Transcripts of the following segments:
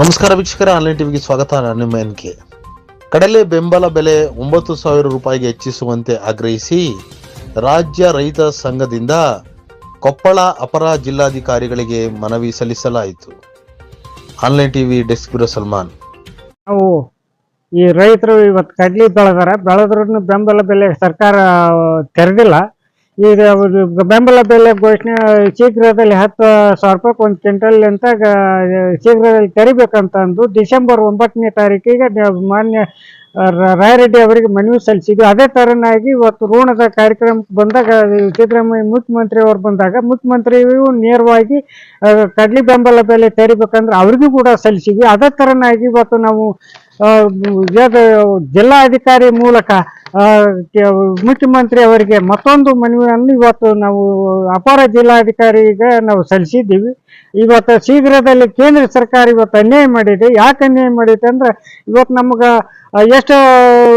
ನಮಸ್ಕಾರ ವೀಕ್ಷಕರ, ಆನ್ಲೈನ್ ಟಿವಿಗೆ ಸ್ವಾಗತ. ನಿಮ್ಮ ಎನ್ ಕೆ. ಕಡಲೆ ಬೆಂಬಲ ಬೆಲೆ ಒಂಬತ್ತು ಸಾವಿರ ರೂಪಾಯಿಗೆ ಹೆಚ್ಚಿಸುವಂತೆ ಆಗ್ರಹಿಸಿ ರಾಜ್ಯ ರೈತ ಸಂಘದಿಂದ ಕೊಪ್ಪಳ ಅಪರ ಜಿಲ್ಲಾಧಿಕಾರಿಗಳಿಗೆ ಮನವಿ ಸಲ್ಲಿಸಲಾಯಿತು. Online TV desk bureau Salman. ನಾವು ಈ ರೈತರು ಇವತ್ತು ಕಡ್ಲಿ ಬೆಳೆದಾರೆ. ಬೆಳೆದ್ರೂ ಬೆಂಬಲ ಬೆಲೆ ಸರ್ಕಾರ ತೆರೆದಿಲ್ಲ. ಈಗ ಬೆಂಬಲ ಬೆಲೆ ಘೋಷಣೆ, ಶೀಘ್ರದಲ್ಲಿ ಹತ್ತು ಸಾವಿರ ರೂಪಾಯಿ ಒಂದು ಕ್ವಿಂಟಲ್ ಅಂತ ಶೀಘ್ರದಲ್ಲಿ ತೆರಿಬೇಕಂತ ಅಂದು ಡಿಸೆಂಬರ್ ಒಂಬತ್ತನೇ ತಾರೀಕಿಗೆ ಮಾನ್ಯ ರಾಯರೆಡ್ಡಿ ಅವರಿಗೆ ಮನವಿ ಸಲ್ಲಿಸಿದ್ವಿ. ಅದೇ ತರನಾಗಿ ಇವತ್ತು ಋಣದ ಕಾರ್ಯಕ್ರಮಕ್ಕೆ ಬಂದಾಗ, ಸಿದ್ದರಾಮಯ್ಯ ಮುಖ್ಯಮಂತ್ರಿ ಅವರು ಬಂದಾಗ, ಮುಖ್ಯಮಂತ್ರಿಯು ನೇರವಾಗಿ ಕಡ್ಲಿ ಬೆಂಬಲ ಬೆಲೆ ತೆರಿಬೇಕಂದ್ರೆ ಅವ್ರಿಗೂ ಕೂಡ ಸಲ್ಲಿಸಿದ್ವಿ. ಅದೇ ತರನಾಗಿ ಇವತ್ತು ನಾವು ಜಿಲ್ಲಾಧಿಕಾರಿ ಮೂಲಕ ಆ, ಕೆ- ಮುಖ್ಯಮಂತ್ರಿ ಅವರಿಗೆ ಮತ್ತೊಂದು ಮನವಿಯನ್ನು ಇವತ್ತು ನಾವು ಅಪಾರ ಜಿಲ್ಲಾಧಿಕಾರಿಗೆ ನಾವು ಸಲ್ಲಿಸಿದ್ದೀವಿ. ಇವತ್ತು ಶೀಘ್ರದಲ್ಲಿ ಕೇಂದ್ರ ಸರ್ಕಾರ ಇವತ್ತು ಅನ್ಯಾಯ ಮಾಡಿದೆ. ಯಾಕೆ ಅನ್ಯಾಯ ಮಾಡಿದೆ ಅಂದ್ರೆ ಇವತ್ತು ನಮ್ಗೆ ಎಷ್ಟು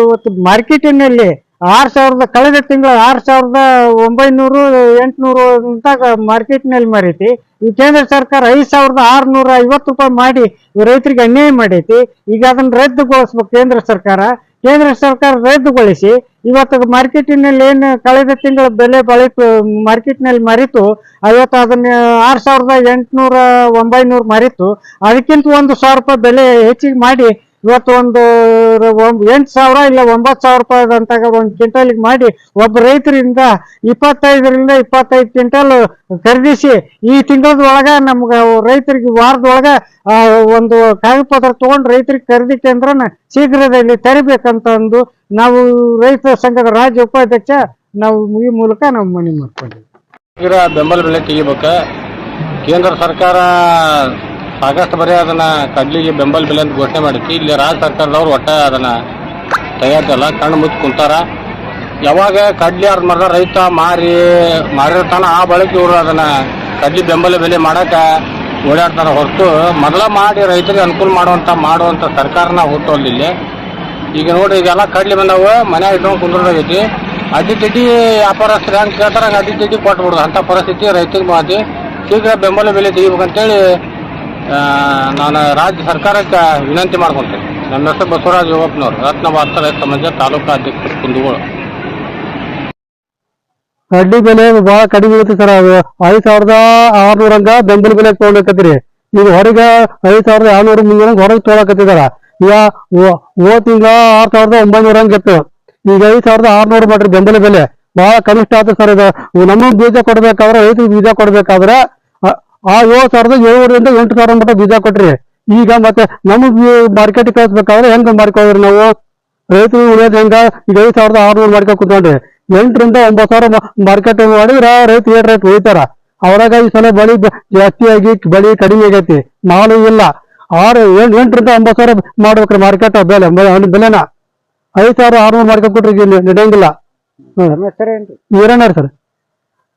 ಇವತ್ತು ಮಾರ್ಕೆಟಿನಲ್ಲಿ ಆರು ಸಾವಿರದ, ಕಳೆದ ತಿಂಗಳು ಆರು ಸಾವಿರದ ಒಂಬೈನೂರು, ಎಂಟುನೂರು ಅಂತ ಮಾರ್ಕೆಟ್ನಲ್ಲಿ ಮಾರೈತಿ. ಈ ಕೇಂದ್ರ ಸರ್ಕಾರ ಐದು ಸಾವಿರದ ಆರುನೂರ ಐವತ್ತು ರೂಪಾಯಿ ಮಾಡಿ ರೈತರಿಗೆ ಅನ್ಯಾಯ ಮಾಡೈತಿ. ಈಗ ಅದನ್ನ ರದ್ದುಗೊಳಿಸ್ಬೇಕು ಕೇಂದ್ರ ಸರ್ಕಾರ. ಕೇಂದ್ರ ಸರ್ಕಾರ ರದ್ದುಗೊಳಿಸಿ, ಇವತ್ತು ಮಾರ್ಕೆಟಿನಲ್ಲಿ ಏನು ಕಳೆದ ತಿಂಗಳ ಬೆಲೆ ಬಳಿತು ಮಾರ್ಕೆಟ್ನಲ್ಲಿ ಮರಿತು, ಐವತ್ತು ಅದನ್ನ ಆರು ಸಾವಿರದ ಎಂಟುನೂರ ಒಂಬೈನೂರು ಮರಿತು. ಅದಕ್ಕಿಂತ ಒಂದು ಸಾವಿರ ರೂಪಾಯಿ ಬೆಲೆ ಹೆಚ್ಚಿಗೆ ಮಾಡಿ ಇವತ್ತು ಒಂದು, ಎಂಟು ಸಾವಿರ ಇಲ್ಲ, ಒಂಬತ್ತು ಸಾವಿರ ರೂಪಾಯಿದಂತಾಗ ಒಂದು ಕ್ವಿಂಟಲ್ಗೆ ಮಾಡಿ, ಒಬ್ಬ ರೈತರಿಂದ ಇಪ್ಪತ್ತೈದರಿಂದ ಇಪ್ಪತ್ತೈದು ಕ್ವಿಂಟಲ್ ಖರೀದಿಸಿ, ಈ ತಿಂಗಳದ ಒಳಗ ನಮ್ಗೆ ರೈತರಿಗೆ ವಾರದೊಳಗ ಒಂದು ಕಾಗದ ಪತ್ರ ತಗೊಂಡು ರೈತರಿಗೆ ಖರೀದಿ ಕೇಂದ್ರನ ಶೀಘ್ರದಲ್ಲಿ ತೆರಿಬೇಕಂತ ಅಂದು ನಾವು ರೈತ ಸಂಘದ ರಾಜ್ಯ ಉಪಾಧ್ಯಕ್ಷ ನಾವು ಈ ಮೂಲಕ ನಾವು ಮನವಿ ಮಾಡ್ಕೊಂಡಿವಿ ಬೆಂಬಲ ಬೆಲೆ ತೆಗಿಬೇಕ. ಕೇಂದ್ರ ಸರ್ಕಾರ ಸಾಕಷ್ಟು ಬರೀ ಅದನ್ನ ಕಡ್ಲಿಗೆ ಬೆಂಬಲ ಬೆಲೆ ಅಂತ ಘೋಷಣೆ ಮಾಡಿಸಿ ಇಲ್ಲಿ ರಾಜ್ಯ ಸರ್ಕಾರದವ್ರು ಒಟ್ಟ ಅದನ್ನ ತಯಾರಿಸಲ್ಲ, ಕಣ್ಣು ಮುಚ್ಚಿ ಕುಂತಾರ. ಯಾವಾಗ ಕಡ್ಲಿ ಅರ್ಧ ಮರದ ರೈತ, ಮಾರಿ ಮಾರಿರ್ತಾನ ಆ ಬಳಿಕ ಇವರು ಅದನ್ನ ಕಡ್ಲಿ ಬೆಂಬಲ ಬೆಲೆ ಮಾಡಕ ಓಡಾಡ್ತಾರ ಹೊರತು ಮೊದಲ ಮಾಡಿ ರೈತರಿಗೆ ಅನುಕೂಲ ಮಾಡುವಂತ ಮಾಡುವಂತ ಸರ್ಕಾರನ ಹುಟ್ಟು ಇಲ್ಲಿ. ಈಗ ನೋಡಿ, ಈಗೆಲ್ಲ ಕಡ್ಲಿ ಬಂದಾವ ಮನೆ ಇಟ್ಕೊಂಡು ಕುಂದ್ರದಾಗೈತಿ. ಅಡ್ಡಿ ತಿಡ್ಡಿ ವ್ಯಾಪಾರಸ್ಥರು ಹಂಗೆ ಕೇಳ್ತಾರ, ಹಂಗೆ ಅಡ್ಡಿ ತಿಡ್ಡಿ ಕೊಟ್ಬಿಡೋದು. ಅಂತ ಪರಿಸ್ಥಿತಿ ರೈತರಿಗೆ ಮಾತಿ ಶೀಘ್ರ ಬೆಂಬಲ ಬೆಲೆ ತೆಗಿಬೇಕಂತೇಳಿ ನಾನು ರಾಜ್ಯ ಸರ್ಕಾರಕ್ಕೆ ವಿನಂತಿ ಮಾಡ್ಕೊಂತೇನೆ. ನನ್ನ ಹೆಸರು ಬಸವರಾಜ್ ಯೋಗಪ್ಪನವ್ರು ರತ್ನ ಭಾರತ ರೈತ ಸಮಾಜ ತಾಲೂಕು ಅಧ್ಯಕ್ಷ ಕುಂದಗೋಳ. ಕಡ್ಡಿ ಬೆಲೆ ಬಹಳ ಕಡಿಮೆ ಇರುತ್ತೆ ಸರ್. ಐದ್ ಸಾವಿರದ ಆರ್ನೂರ ಹಂಗ ಬೆಂಬಲ ಬೆಲೆ ತೊಗೊಳಕತ್ತೀರಿ. ಈಗ ಹೊರಗೆ ಐದು ಸಾವಿರದ ಏಳ್ನೂರ ಮುನ್ನೂರ ಹೊರಗೆ ತೊಗೊಳಕತ್ತಿದಾರ. ಈಗ ಓ- ತಿಂಗಳ ಆರ್ ಸಾವಿರದ ಒಂಬೈನೂರ ಹಂಗ ಇತ್ತು. ಈಗ ಐದು ಸಾವಿರದ ಆರ್ನೂರು ಮಾಡ್ರಿ ಬೆಂಬಲ ಬೆಲೆ. ಬಹಳ ಕನಿಷ್ಠ ಆಯ್ತು ಸರ್ ಇದು. ನಮಗ್ ಬೀಜ ಕೊಡ್ಬೇಕಾದ್ರೆ ರೈತರಿಗೆ ಬೀಜ ಕೊಡ್ಬೇಕಾದ್ರೆ ಆ- ಏಳು ಸಾವಿರದ ಏಳುವರೆಯಿಂದ ಎಂಟು ಸಾವಿರ ಮಟ್ಟ ಬೀಜ ಕೊಟ್ರಿ. ಈಗ ಮತ್ತೆ ನಮಗ್ ಮಾರ್ಕೆಟ್ ಕಳಿಸ್ಬೇಕಾದ್ರೆ ಹೆಂಗ್ ಮಾರ್ಕೋದ್ರಿ ನಾವು? ರೈತರು ಉಳಿಯೋದು ಹೆಂಗ? ಈಗ ಐದು ಸಾವಿರದ ಆರ್ನೂರು ಮಾಡ್ಕೊಂಡ್ ಕುತ್ಕೊಂಡ್ರಿ. ಎಂಟರಿಂದ ಒಂಬತ್ತು ಸಾವಿರ ಮಾರ್ಕೆಟ್ ಮಾಡಿದ್ರೆ ರೈತ ಏಟ್ ರೇಟ್ ಉಳಿತಾರ? ಅವ್ರಾಗ ಈ ಸಲ ಬಳಿ ಜಾಸ್ತಿ ಆಗಿ ಬಳಿ ಕಡಿಮೆ ಆಗೈತಿ. ಮಾಲು ಇಲ್ಲ. ಆರು ಎಂಟ್- ಎಂಟರಿಂದ ಒಂಬತ್ತು ಸಾವಿರ ಮಾಡ್ಬೇಕ್ರಿ ಮಾರ್ಕೆಟ್ ಬೆಲೆ ಬೆಲೆನ. ಐದು ಸಾವಿರ ಆರ್ನೂರು ಮಾಡ್ಕೊಂಡ್ ಕೊಟ್ರಿ ನಡೆಯಂಗಿಲ್ಲ ಸರ್.